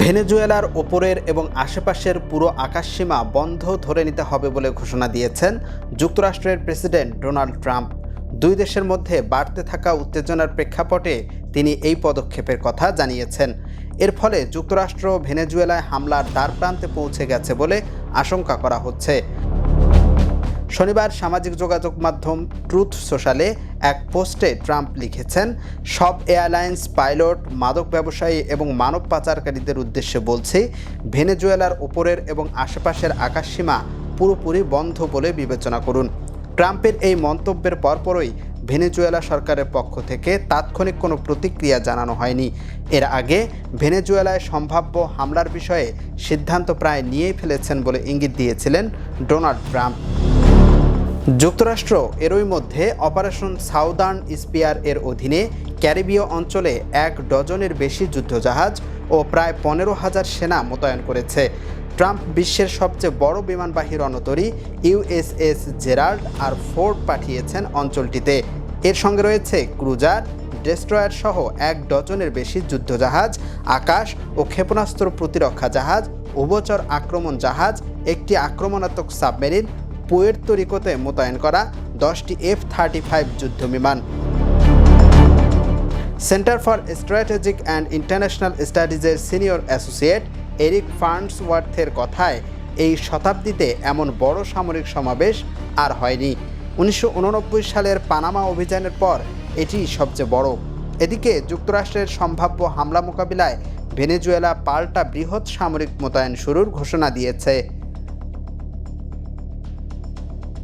ভেনেজুয়েলার ওপরের এবং আশেপাশের পুরো আকাশসীমা বন্ধ ধরে নিতে হবে বলে ঘোষণা দিয়েছেন যুক্তরাষ্ট্রের প্রেসিডেন্ট ডোনাল্ড ট্রাম্প। দুই দেশের মধ্যে বাড়তে থাকা উত্তেজনার প্রেক্ষাপটে তিনি এই পদক্ষেপের কথা জানিয়েছেন। এর ফলে যুক্তরাষ্ট্র ভেনেজুয়েলায় হামলার দ্বার প্রান্তে পৌঁছে গেছে বলে আশঙ্কা করা হচ্ছে। শনিবার সামাজিক যোগাযোগ মাধ্যম ট্রুথ সোশ্যালে এক পোস্টে ট্রাম্প লিখেছেন, সব এয়ারলাইন্স পাইলট, মাদক ব্যবসায়ী এবং মানব পাচারকারীদের উদ্দেশ্যে বলছি, ভেনেজুয়েলার ওপরের এবং আশেপাশের আকাশসীমা পুরোপুরি বন্ধ বলে বিবেচনা করুন। ট্রাম্পের এই মন্তব্যের পরপরই ভেনেজুয়েলা সরকারের পক্ষ থেকে তাৎক্ষণিক কোনো প্রতিক্রিয়া জানানো হয়নি। এর আগে ভেনেজুয়েলায় সম্ভাব্য হামলার বিষয়ে সিদ্ধান্ত প্রায় নিয়েই ফেলেছেন বলে ইঙ্গিত দিয়েছিলেন ডোনাল্ড ট্রাম্প। যুক্তরাষ্ট্র এরই মধ্যে অপারেশন সাউদার্ন স্পিয়ার এর অধীনে ক্যারিবীয় অঞ্চলে এক ডজনের বেশি যুদ্ধজাহাজ ও প্রায় পনেরো হাজার সেনা মোতায়েন করেছে। ট্রাম্প বিশ্বের সবচেয়ে বড় বিমানবাহী রণতরী ইউএসএস জেরাল্ড আর ফোর্ড পাঠিয়েছেন অঞ্চলটিতে। এর সঙ্গে রয়েছে ক্রুজার, ডেস্ট্রয়ার সহ এক ডজনের বেশি যুদ্ধজাহাজ, আকাশ ও ক্ষেপণাস্ত্র প্রতিরক্ষা জাহাজ, উভচর আক্রমণ জাহাজ, একটি আক্রমণাত্মক সাবমেরিন পুয়ের্তো রিকোতে মোতায়েন করা দশটি এফ থার্টি ফাইভ যুদ্ধবিমান। Center for Strategic and International স্টাডিজের senior associate Eric ফার্নসওয়ার্থের কথায়, এই শতাব্দীতে এমন বড় সামরিক সমাবেশ আর হয়নি। উনিশশো উননব্বই সালের পানামা অভিযানের পর এটি সবচেয়ে বড়। এদিকে যুক্তরাষ্ট্রের সম্ভাব্য হামলা মোকাবিলায় ভেনেজুয়েলা পাল্টা বৃহৎ সামরিক মোতায়েন শুরুর ঘোষণা দিয়েছে।